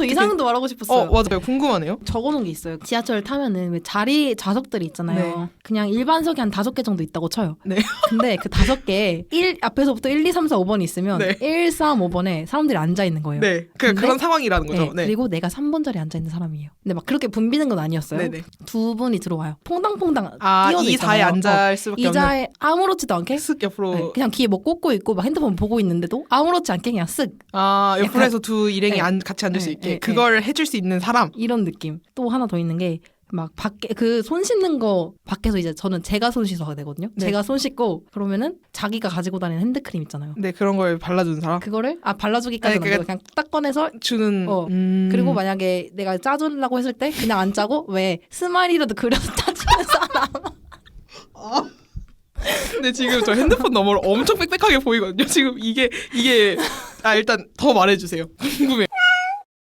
저 이상도 말하고 싶었어요. 어 맞아요. 궁금하네요. 적어놓은 게 있어요. 지하철 타면은 왜 자리 좌석들이 있잖아요. 네. 그냥 일반석이 한 다섯 개 정도 있다고 쳐요. 네. 근데 그 다섯 개, 1, 앞에서부터 1, 2, 3, 4, 5번이 있으면 네. 1, 3, 5번에 사람들이 앉아 있는 거예요. 네. 그 근데- 그런 상황이라는 거죠. 네, 네. 그리고 내가 3번 자리에 앉아 있는 사람이에요. 근데 막 그렇게 붐비는 건 아니었어요. 네네. 두 분이 들어와요. 퐁당퐁당 아, 뛰어서 이 자에 있잖아요. 앉을 어, 수밖에 이 없는 자에 아무렇지도 않게 쓱 옆으로 네, 그냥 귀에 뭐 꽂고 있고 막 핸드폰 보고 있는데도 아무렇지 않게 그냥 쓱 아 옆으로 약간- 해서 두 일행이 네. 안, 같이 앉을 수 네, 있게 네, 그걸 해줄 수 있는 사람 이런 느낌. 또 하나 더 있는 게 막 밖에 그 손 씻는 거 밖에서 이제 저는 제가 손 씻어야 되거든요. 네. 제가 손 씻고 그러면은 자기가 가지고 다니는 핸드크림 있잖아요. 네 그런 걸 발라주는 사람 그거를 아 발라주기까지는 아니, 아니고 그냥 딱 꺼내서 주는 어. 음. 그리고 만약에 내가 짜주려고 했을 때 그냥 안 짜고 왜 스마일이라도 그려서 짜주는 사람 근데 지금 저 핸드폰 너머로 엄청 빽빽하게 보이거든요 지금 이게 이게 아 일단 더 말해주세요 궁금해